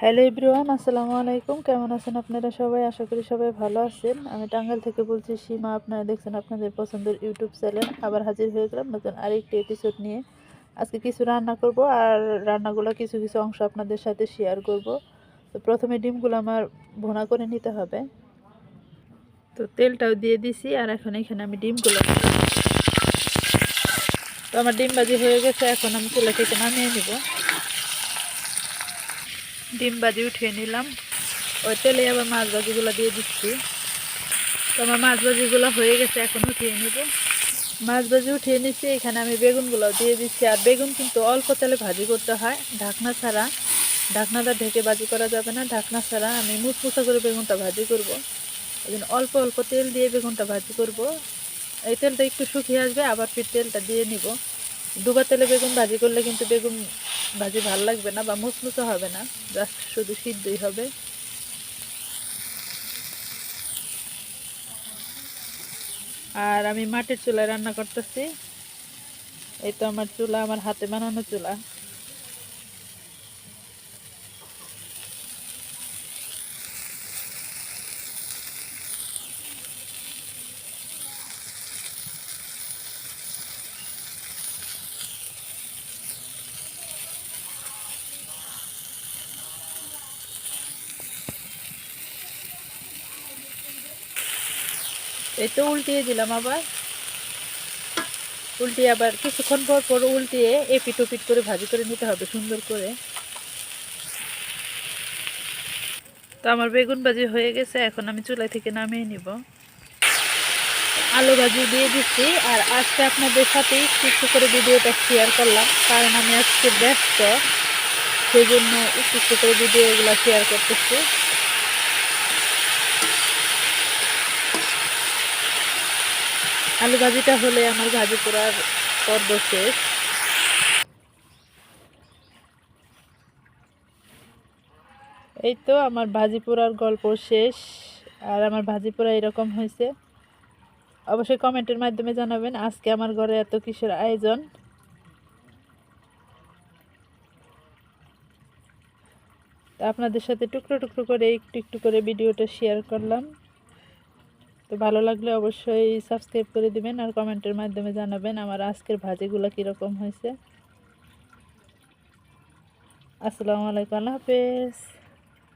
Hello everyone আসসালামু আলাইকুম। কেমন আছেন আপনারা সবাই? আশা করি সবাই ভালো আছেন। আমি টাঙ্গাল থেকে বলছি, সীমা, আপনারা দেখছেন আপনাদের পছন্দের ইউটিউব চ্যানেল। আবার হাজির হয়ে গেলাম নতুন আরেকটি এপিসোড নিয়ে। আজকে কিছু রান্না করব আর রান্নাগুলো কিছু কিছু অংশ আপনাদের সাথে শেয়ার করব। তো প্রথমে ডিমগুলো আমার ভোনা করে নিতে হবে। তো তেলটাও দিয়ে দিছি আর এখন এখানে আমি ডিমগুলো তো আমার ডিম বাজি হয়ে গেছে, এখন আমি চুলা থেকে নামিয়ে নিব। ডিম ভাজি উঠিয়ে নিলাম। ওই তেলে আবার মাছ ভাজিগুলো দিয়ে দিচ্ছি। তো আমার মাছ ভাজিগুলো হয়ে গেছে, এখন উঠিয়ে নিব। মাছ ভাজি উঠিয়ে নিচ্ছি, এখানে আমি বেগুনগুলো দিয়ে দিচ্ছি। আর বেগুন কিন্তু অল্প তেলে ভাজি করতে হয়, ঢাকনা ছাড়া। ঢাকনাটা ঢেকে ভাজি করা যাবে না, ঢাকনা ছাড়া আমি মুচমুচা করে বেগুনটা ভাজি করব। ওই জন্য অল্প অল্প তেল দিয়ে বেগুনটা ভাজি করব। এই তেলটা একটু শুকিয়ে আসবে, আবার ফির তেলটা দিয়ে নিব। ডুবা তেলে বেগুন ভাজি করলে কিন্তু বেগুন ভাজি ভালো লাগবে না বা মুচমুচো হবে না জাস্ট শুধু সিদ্ধই হবে। আর আমি মাটির চুলায় রান্না করতেছি। এই তো আমার চুলা, আমার হাতে বানানো চুলা। এই তো উল্টিয়ে দিলাম আবার। উল্টিয়ে আবার কিছুক্ষণ পর পর উল্টিয়ে এপিট ওপিট করে ভাজি করে নিতে হবে, সুন্দর করে। তো আমার বেগুন ভাজি হয়ে গেছে, এখন আমি চুলা থেকে নামিয়ে নিব। আলু ভাজি দিয়ে দিচ্ছি, আর আজকে আপনাদের সাথে একটু করে ভিডিওটা শেয়ার করলাম, কারণ আমি আজকে ব্যস্ত। সেই জন্য একটু করে ভিডিওগুলো শেয়ার করতেছি। আলু ভাজিটা হলে আমার ভাজি পোড়ার পর্ব শেষ। এই তো আমার ভাজি পোড়ার গল্প শেষ। আর আমার ভাজি পোড়া এরকম হয়েছে। অবশ্যই কমেন্টের মাধ্যমে জানাবেন, আজকে আমার ঘরে এত কিসের আয়োজন? আপনাদের সাথে টুকরো টুকরো করে, একটু একটু করে ভিডিওটা শেয়ার করলাম। তো ভালো লাগলে অবশ্যই সাবস্ক্রাইব করে দিবেন আর কমেন্টের মাধ্যমে জানাবেন আমার আজকের ভাজিগুলো কীরকম হয়েছে। আসসালামু আলাইকুম, আল্লাহ হাফেজ।